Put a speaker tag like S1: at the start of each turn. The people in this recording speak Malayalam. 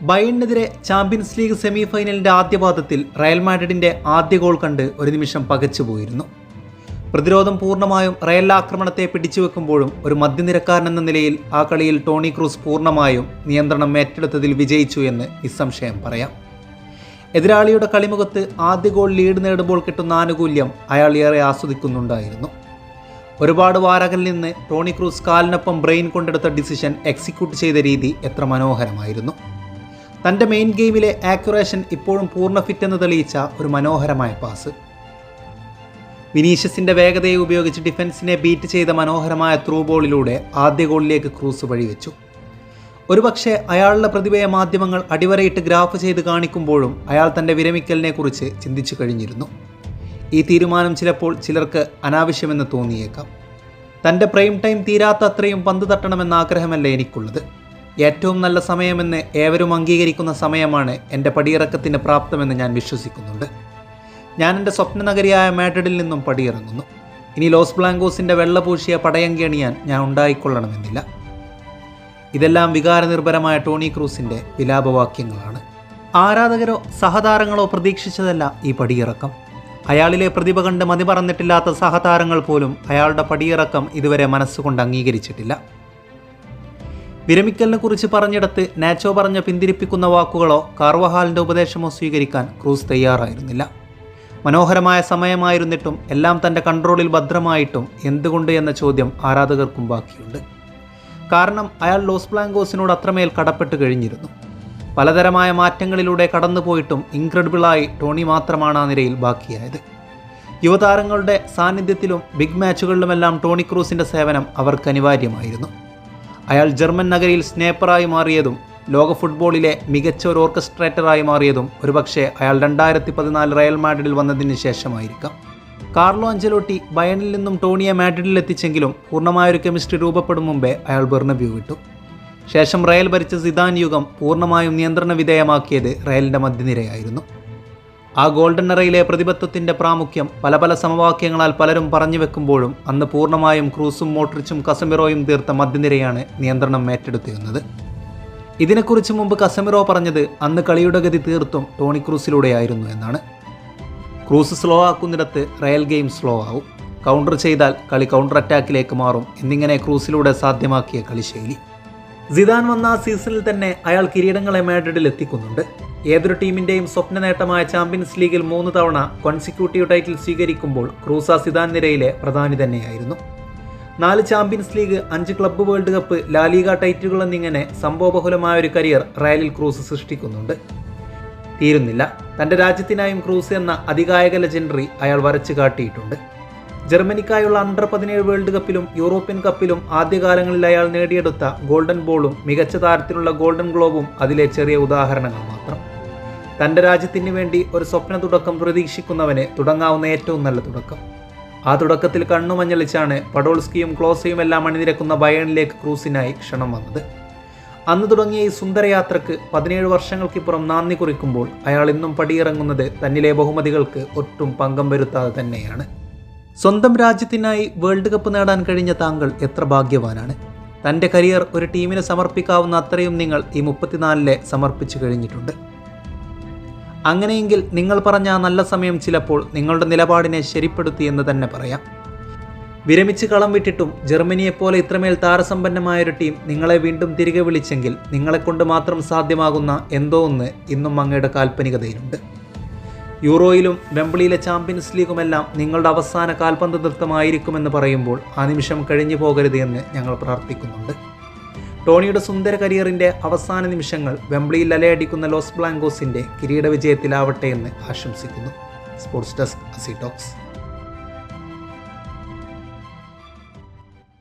S1: ബയണിനെതിരെ ചാമ്പ്യൻസ് ലീഗ് സെമി ഫൈനലിന്റെ ആദ്യപാദത്തിൽ റയൽ മാഡ്രിഡിന്റെ ആദ്യ ഗോൾ കണ്ട് ഒരു നിമിഷം പകച്ചുപോയിരുന്നു പ്രതിരോധം പൂർണമായും റയൽ ആക്രമണത്തെ പിടിച്ചുവെക്കുമ്പോഴും ഒരു മധ്യനിരക്കാരൻ എന്ന നിലയിൽ ആ കളിയിൽ ടോണി ക്രൂസ് പൂർണമായും നിയന്ത്രണം ഏറ്റെടുത്തതിൽ വിജയിച്ചു എന്ന് നിസ്സംശയം പറയാം. എതിരാളിയുടെ കളിമുഖത്ത് ആദ്യ ഗോൾ ലീഡ് നേടുമ്പോൾ കിട്ടുന്ന ആനുകൂല്യം അയാൾ ഏറെ ആസ്വദിക്കുന്നുണ്ടായിരുന്നു. ഒരുപാട് വാരകളിൽ നിന്ന് ടോണി ക്രൂസ് കാലിനൊപ്പം ബ്രെയിൻ കൊണ്ടെടുത്ത ഡിസിഷൻ എക്സിക്യൂട്ട് ചെയ്ത രീതി എത്ര മനോഹരമായിരുന്നു. തന്റെ മെയിൻ ഗെയിമിലെ ആക്യുറേഷൻ ഇപ്പോഴും പൂർണ ഫിറ്റ് എന്ന് തെളിയിച്ച ഒരു മനോഹരമായ പാസ് വിനീഷ്യസിന്റെ വേഗതയെ ഉപയോഗിച്ച് ഡിഫൻസിനെ ബീറ്റ് ചെയ്ത മനോഹരമായ ത്രൂ ബോളിലൂടെ ആദ്യ ഗോളിലേക്ക് ക്രൂസ് വഴിവെച്ചു. ഒരുപക്ഷെ അയാളുടെ പ്രതിഭയെ മാധ്യമങ്ങൾ അടിവരയിട്ട് ഗ്രാഫ് ചെയ്ത് കാണിക്കുമ്പോഴും അയാൾ തന്റെ വിരമിക്കലിനെ കുറിച്ച് ചിന്തിച്ചു കഴിഞ്ഞിരുന്നു. ഈ തീരുമാനം ചിലപ്പോൾ ചിലർക്ക് അനാവശ്യമെന്ന് തോന്നിയേക്കാം. തന്റെ പ്രൈം ടൈം തീരാത്ത അത്രയും പന്ത് തട്ടണമെന്ന ആഗ്രഹമല്ല എനിക്കുള്ളത്. ഏറ്റവും നല്ല സമയമെന്ന് ഏവരും അംഗീകരിക്കുന്ന സമയമാണ് എന്റെ പടിയിറക്കത്തിന് പ്രാപ്തമെന്ന് ഞാൻ വിശ്വസിക്കുന്നുണ്ട്. ഞാൻ എന്റെ സ്വപ്ന നഗരിയായ മാഡ്രിഡിൽ നിന്നും പടിയിറങ്ങുന്നു. ഇനി ലോസ് ബ്ലാങ്കോസിന്റെ വെള്ളപൂശിയ പടയങ്കി അണിയാൻ ഞാൻ ഉണ്ടായിക്കൊള്ളണമെന്നില്ല. ഇതെല്ലാം വികാരനിർഭരമായ ടോണി ക്രൂസിന്റെ വിലാപവാക്യങ്ങളാണ്. ആരാധകരോ സഹതാരങ്ങളോ പ്രതീക്ഷിച്ചതല്ല ഈ പടിയിറക്കം. അയാളിലെ പ്രതിഭ കണ്ട് മതി പറഞ്ഞിട്ടില്ലാത്ത സഹതാരങ്ങൾ പോലും അയാളുടെ പടിയിറക്കം ഇതുവരെ മനസ്സുകൊണ്ട് അംഗീകരിച്ചിട്ടില്ല. വിരമിക്കലിനെ കുറിച്ച് പറഞ്ഞിടത്ത് നാച്ചോ പറഞ്ഞ പിന്തിരിപ്പിക്കുന്ന വാക്കുകളോ കാർവഹാലിന്റെ ഉപദേശമോ സ്വീകരിക്കാൻ ക്രൂസ് തയ്യാറായിരുന്നില്ല. മനോഹരമായ സമയമായിരുന്നിട്ടും എല്ലാം തന്റെ കൺട്രോളിൽ ഭദ്രമായിട്ടും എന്തുകൊണ്ട് എന്ന ചോദ്യം ആരാധകർക്കും ബാക്കിയുണ്ട്. കാരണം അയാൾ ലോസ് ബ്ലാങ്കോസിനോട് അത്രമേൽ കടപ്പെട്ട് കഴിഞ്ഞിരുന്നു. പലതരമായ മാറ്റങ്ങളിലൂടെ കടന്നുപോയിട്ടും ഇൻക്രെഡിബിളായി ടോണി മാത്രമാണ് ആ നിരയിൽ ബാക്കിയായത്. യുവതാരങ്ങളുടെ സാന്നിധ്യത്തിലും ബിഗ് മാച്ചുകളിലുമെല്ലാം ടോണി ക്രൂസിന്റെ സേവനം അവർക്ക് അനിവാര്യമായിരുന്നു. അയാൾ ജർമ്മൻ നഗരിയിൽ സ്നേപ്പറായി മാറിയതും ലോക ഫുട്ബോളിലെ മികച്ച ഒരു ഓർക്കസ്ട്രേറ്ററായി മാറിയതും ഒരുപക്ഷെ അയാൾ രണ്ടായിരത്തി പതിനാല് റയൽ മാഡ്രിഡിൽ വന്നതിന് ശേഷമായിരിക്കാം. കാർലോ അഞ്ചലോട്ടി ബയണിൽ നിന്നും ടോണിയെ മാഡ്രിഡിൽ എത്തിച്ചെങ്കിലും പൂർണമായൊരു കെമിസ്ട്രി രൂപപ്പെടും മുമ്പേ അയാൾ ബെർണബ്യൂ വിട്ടു. ശേഷം റയൽ ഭരിച്ച സിദാൻ യുഗം പൂർണമായും നിയന്ത്രണ വിധേയമാക്കിയത് റയലിന്റെ മധ്യനിരയായിരുന്നു. ആ ഗോൾഡൻ എറയിലെ പ്രതിബദ്ധത്തിന്റെ പ്രാമുഖ്യം പല പല സമവാക്യങ്ങളാൽ പലരും പറഞ്ഞു വെക്കുമ്പോഴും അന്ന് പൂർണമായും ക്രൂസും മോട്രിച്ചും കസമിറോയും തീർത്ത മധ്യനിരയാണ് നിയന്ത്രണം ഏറ്റെടുത്തിരുന്നത്. ഇതിനെക്കുറിച്ച് മുമ്പ് കസമിറോ പറഞ്ഞത് അന്ന് കളിയുടെ ഗതി തീർത്തും ടോണി ക്രൂസിലൂടെയായിരുന്നു എന്നാണ്. ക്രൂസ് സ്ലോ ആക്കുന്നിടത്ത് റയൽ ഗെയിം സ്ലോ ആവും കൗണ്ടർ ചെയ്താൽ കളി കൗണ്ടർ അറ്റാക്കിലേക്ക് മാറും. എന്നിങ്ങനെ ക്രൂസിലൂടെ സാധ്യമാക്കിയ കളിശൈലി. സിദാൻ വന്ന സീസണിൽ തന്നെ അയാൾ കിരീടങ്ങളെ മാഡ്രിഡിൽ എത്തിക്കുന്നുണ്ട്. ഏതൊരു ടീമിന്റെയും സ്വപ്ന നേട്ടമായ ചാമ്പ്യൻസ് ലീഗിൽ മൂന്ന് തവണ കോൺസിക്യൂട്ടീവ് ടൈറ്റിൽ സ്വീകരിക്കുമ്പോൾ ക്രൂസ സിദാൻ നിരയിലെ പ്രധാനി തന്നെയായിരുന്നു. നാല് ചാമ്പ്യൻസ് ലീഗ് അഞ്ച് club world cup La Liga എന്നിങ്ങനെ സംഭവബഹുലമായ ഒരു കരിയർ റയലിൽ ക്രൂസ് സൃഷ്ടിക്കുന്നുണ്ട്. തീരുന്നില്ല. തന്റെ രാജ്യത്തിനായും ക്രൂസ് എന്ന അധികായക ലെജൻഡറി അയാൾ വരച്ചു കാട്ടിയിട്ടുണ്ട് ജർമ്മനിക്കായുള്ള അണ്ടർ പതിനേഴ് വേൾഡ് കപ്പിലും യൂറോപ്യൻ കപ്പിലും ആദ്യകാലങ്ങളിൽ അയാൾ നേടിയെടുത്ത ഗോൾഡൻ ബോളും മികച്ച താരത്തിനുള്ള ഗോൾഡൻ ഗ്ലോബും അതിലെ ചെറിയ ഉദാഹരണങ്ങൾ മാത്രം. തന്റെ രാജ്യത്തിന് വേണ്ടി ഒരു സ്വപ്ന തുടക്കം പ്രതീക്ഷിക്കുന്നവന് തുടങ്ങാവുന്ന ഏറ്റവും നല്ല തുടക്കം. ആ തുടക്കത്തിൽ കണ്ണുമഞ്ഞളിച്ചാണ് പഡോൾസ്കിയും ക്ലോസയും എല്ലാം അണിനിരക്കുന്ന ബയണിലേക്ക് ക്രൂസിനായി ക്ഷണം വന്നത്. അന്ന് തുടങ്ങിയ ഈ സുന്ദരയാത്രക്ക് പതിനേഴ് വർഷങ്ങൾക്കിപ്പുറം നാന്ദി കുറിക്കുമ്പോൾ അയാൾ ഇന്നും പടിയിറങ്ങുന്നത് തന്നിലെ ബഹുമതികൾക്ക് ഒട്ടും പങ്കം വരുത്താതെ തന്നെയാണ്. സ്വന്തം രാജ്യത്തിനായി വേൾഡ് കപ്പ് നേടാൻ കഴിഞ്ഞ താങ്കൾ എത്ര ഭാഗ്യവാനാണ്? തന്റെ കരിയർ ഒരു ടീമിന് സമർപ്പിക്കാവുന്ന അത്രയും നിങ്ങൾ ഈ മുപ്പത്തിനാലിലെ സമർപ്പിച്ചു കഴിഞ്ഞിട്ടുണ്ട്. അങ്ങനെയെങ്കിൽ നിങ്ങൾ പറഞ്ഞ ആ നല്ല സമയം ചിലപ്പോൾ നിങ്ങളുടെ നിലപാടിനെ ശരിപ്പെടുത്തി എന്ന് തന്നെ പറയാം. വിരമിച്ച് കളം വിട്ടിട്ടും ജർമ്മനിയെപ്പോലെ ഇത്രമേൽ താരസമ്പന്നമായ ഒരു ടീം നിങ്ങളെ വീണ്ടും തിരികെ വിളിച്ചെങ്കിൽ നിങ്ങളെക്കൊണ്ട് മാത്രം സാധ്യമാകുന്ന എന്തോ ഒന്ന് ഇന്നും അങ്ങയുടെ കാൽപ്പനികതയിലുണ്ട്. യൂറോയിലും വെമ്പിളിയിലെ ചാമ്പ്യൻസ് ലീഗുമെല്ലാം നിങ്ങളുടെ അവസാന കാൽപന്ത് നൃത്തമായിരിക്കുമെന്ന് പറയുമ്പോൾ ആ നിമിഷം കഴിഞ്ഞു പോകരുത് എന്ന് ഞങ്ങൾ പ്രാർത്ഥിക്കുന്നുണ്ട്. ടോണിയുടെ സുന്ദര കരിയറിന്റെ അവസാന നിമിഷങ്ങൾ വെമ്പിളിയിൽ അലയടിക്കുന്ന ലോസ് ബ്ലാങ്കോസിന്റെ കിരീട വിജയത്തിലാവട്ടെ എന്ന് ആശംസിക്കുന്നു. സ്പോർട്സ് ഡെസ്ക് അസി ടോക്സ്.